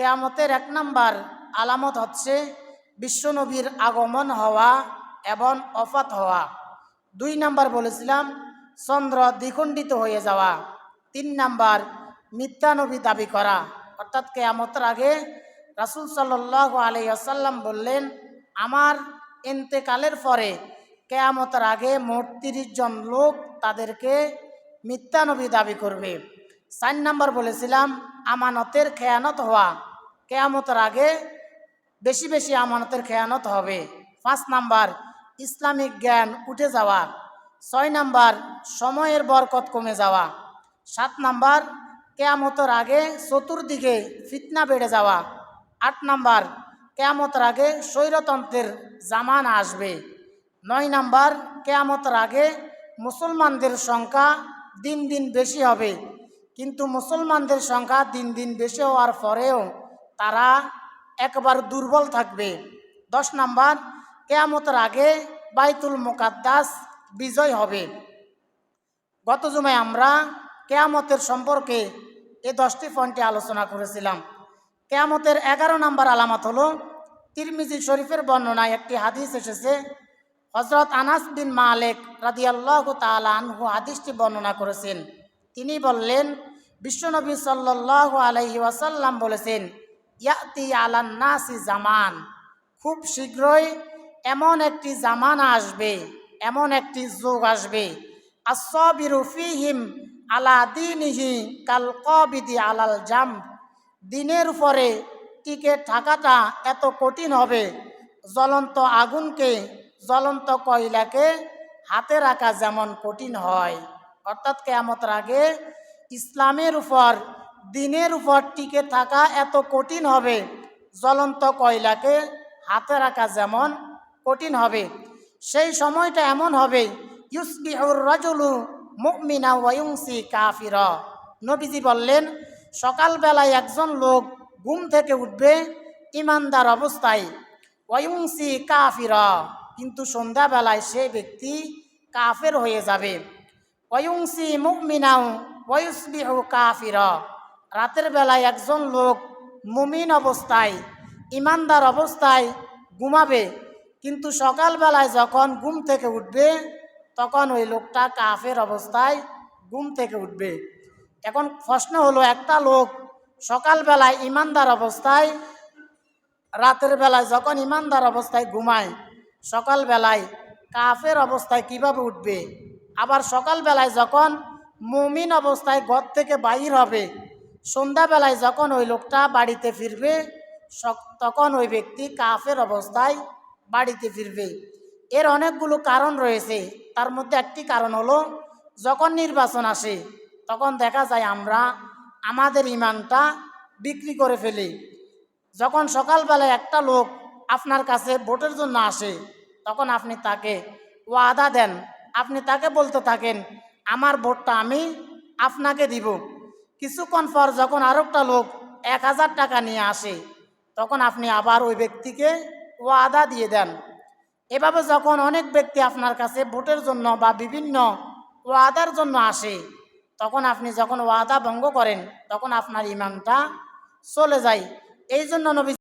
কেয়ামতের এক নাম্বার আলামত হচ্ছে বিশ্বনবীর আগমন হওয়া এবং অফাত হওয়া। দুই নাম্বার বলেছিলাম, চন্দ্র দ্বিখণ্ডিত হয়ে যাওয়া। তিন নাম্বার মিথ্যানবী দাবি করা। অর্থাৎ কেয়ামতের আগে রাসুল সাল্লাহ আলাইসাল্লাম বললেন, আমার এন্তেকালের পরে কেয়ামতের আগে মোট তিরিশ জন লোক তাদেরকে মিথ্যানবী দাবি করবে। চার নাম্বার বলেছিলাম, আমানতের খেয়ানত হওয়া। কেয়ামতের আগে বেশি বেশি আমানতের খেয়ানত হবে। পাঁচ নাম্বার, ইসলামিক জ্ঞান উঠে যাওয়া। ছয় নাম্বার, সময়ের বরকত কমে যাওয়া। সাত নাম্বার, কেয়ামতের আগে চতুর্দিকে ফিতনা বেড়ে যাওয়া। আট নাম্বার, কেয়ামতের আগে স্বৈরতন্ত্রের জামান আসবে। নয় নাম্বার, কেয়ামতের আগে মুসলমানদের সংখ্যা দিন দিন বেশি হবে। কিন্তু মুসলমানদের সংখ্যা দিন দিন বেশি হওয়ার পরেও তারা একবার দুর্বল থাকবে। দশ নাম্বার, কেয়ামতের আগে বাইতুল মোকাদ্দাস বিজয় হবে। গত জুমায় আমরা কেয়ামতের সম্পর্কে এই দশটি ফন্টে আলোচনা করেছিলাম। কেয়ামতের এগারো নাম্বার আলামত হলো, তিরমিজি শরীফের বর্ণনায় একটি হাদিস এসেছে হজরত আনাস বিন মালেক রাদিয়াল্লাহ তালা আনহু হাদিসটি বর্ণনা করেছেন। তিনি বললেন, বিশ্বনবী সাল্লাহ আলহি ওয়াসাল্লাম বলেছেন ইয়াতি আলান্নাসি জামান। খুব শীঘ্রই এমন একটি জামানা আসবে, এমন একটি যুগ আসবে। আসবিরু ফিহিম আলা দিনিহি কাল কবিদি আলাল জাম। দিনের উপরে টিকে থাকাটা এত কঠিন হবে, জ্বলন্ত আগুনকে, জ্বলন্ত কয়লাকে হাতে রাখা যেমন কঠিন হয়। অর্থাৎ কেয়ামতের আগে ইসলামের উপর দিনের উপর টিকে থাকা এত কঠিন হবে। জ্বলন্ত কয়লাকে হাতে রাখা যেমন কঠিন হবে, সেই সময়টা এমন হবে, ইউসবিহুর রাজুলু মুমিনা ওয়ুংসি কাফির। নবীজি বললেন, সকালবেলায় একজন লোক ঘুম থেকে উঠবে ইমানদার অবস্থায় ওয়ুংসি কাফির, কিন্তু সন্ধ্যাবেলায় সে ব্যক্তি কাফের হয়ে যাবে। ওয়ুংসি মুমিনাও ওয়ুসবিহু কাফির। রাতের বেলায় একজন লোক মুমিন অবস্থায়, ইমানদার অবস্থায় ঘুমাবে। কিন্তু সকালবেলায় যখন ঘুম থেকে উঠবে, তখন ওই লোকটা কাফের অবস্থায় ঘুম থেকে উঠবে। এখন প্রশ্ন হলো, একটা লোক সকালবেলায় ইমানদার অবস্থায়, রাতের বেলায় যখন ইমানদার অবস্থায় ঘুমায়, সকালবেলায় কাফের অবস্থায় কীভাবে উঠবে? আবার সকালবেলায় যখন মুমিন অবস্থায় ঘর থেকে বাইর হবে সন্ধ্যাবেলায় যখন ওই লোকটা বাড়িতে ফিরবে তখন ওই ব্যক্তি কাফের অবস্থায় বাড়িতে ফিরবে। এর অনেকগুলো কারণ রয়েছে। তার মধ্যে একটি কারণ হলো, যখন নির্বাচন আসে, তখন দেখা যায় আমরা আমাদের ইমানটা বিক্রি করে ফেলি। যখন সকালবেলায় একটা লোক আপনার কাছে ভোটের জন্য আসে, তখন আপনি তাকে ওয়াদা দেন। আপনি তাকে বলতে থাকেন, আমার ভোটটা আমি আপনাকে দিব। কিছুক্ষণ পর যখন আরেকটা লোক এক হাজার টাকা নিয়ে আসে, তখন আপনি আবার ওই ব্যক্তিকে ওয়াদা দিয়ে দেন। এভাবে যখন অনেক ব্যক্তি আপনার কাছে ভোটের জন্য বা বিভিন্ন ওয়াদার জন্য আসে, তখন আপনি যখন ওয়াদা ভঙ্গ করেন, তখন আপনার ইমানটা চলে যায়। এই জন্য নবী